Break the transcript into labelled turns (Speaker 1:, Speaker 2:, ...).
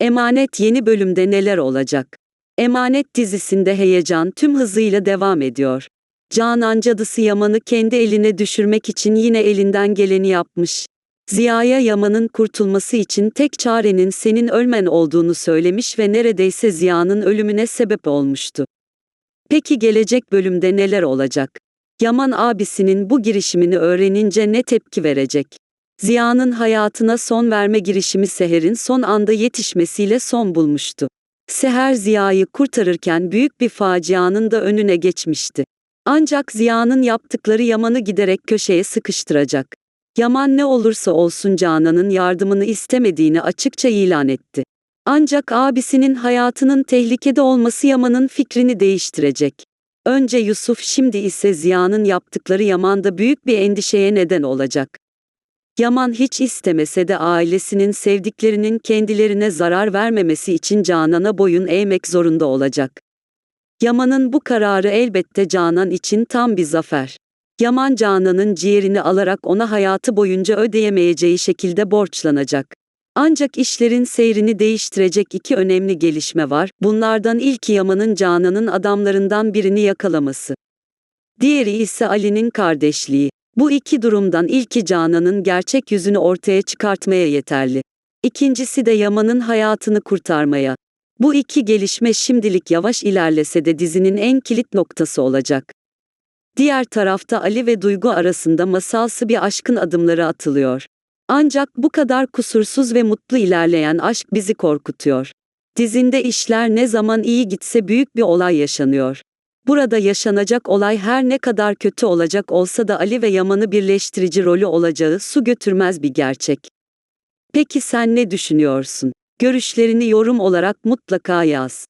Speaker 1: Emanet yeni bölümde neler olacak? Emanet dizisinde heyecan tüm hızıyla devam ediyor. Canan cadısı Yaman'ı kendi eline düşürmek için yine elinden geleni yapmış. Ziya'ya Yaman'ın kurtulması için tek çarenin senin ölmen olduğunu söylemiş ve neredeyse Ziya'nın ölümüne sebep olmuştu. Peki gelecek bölümde neler olacak? Yaman abisinin bu girişimini öğrenince ne tepki verecek? Ziya'nın hayatına son verme girişimi Seher'in son anda yetişmesiyle son bulmuştu. Seher Ziya'yı kurtarırken büyük bir facianın da önüne geçmişti. Ancak Ziya'nın yaptıkları Yaman'ı giderek köşeye sıkıştıracak. Yaman ne olursa olsun Canan'ın yardımını istemediğini açıkça ilan etti. Ancak abisinin hayatının tehlikede olması Yaman'ın fikrini değiştirecek. Önce Yusuf şimdi ise Ziya'nın yaptıkları Yaman'da büyük bir endişeye neden olacak. Yaman hiç istemese de ailesinin sevdiklerinin kendilerine zarar vermemesi için Canan'a boyun eğmek zorunda olacak. Yaman'ın bu kararı elbette Canan için tam bir zafer. Yaman Canan'ın ciğerini alarak ona hayatı boyunca ödeyemeyeceği şekilde borçlanacak. Ancak işlerin seyrini değiştirecek iki önemli gelişme var. Bunlardan ilki Yaman'ın Canan'ın adamlarından birini yakalaması. Diğeri ise Ali'nin kardeşliği. Bu iki durumdan ilki Canan'ın gerçek yüzünü ortaya çıkartmaya yeterli. İkincisi de Yaman'ın hayatını kurtarmaya. Bu iki gelişme şimdilik yavaş ilerlese de dizinin en kilit noktası olacak. Diğer tarafta Ali ve Duygu arasında masalsı bir aşkın adımları atılıyor. Ancak bu kadar kusursuz ve mutlu ilerleyen aşk bizi korkutuyor. Dizinde işler ne zaman iyi gitse büyük bir olay yaşanıyor. Burada yaşanacak olay her ne kadar kötü olacak olsa da Ali ve Yaman'ı birleştirici rolü olacağı su götürmez bir gerçek. Peki sen ne düşünüyorsun? Görüşlerini yorum olarak mutlaka yaz.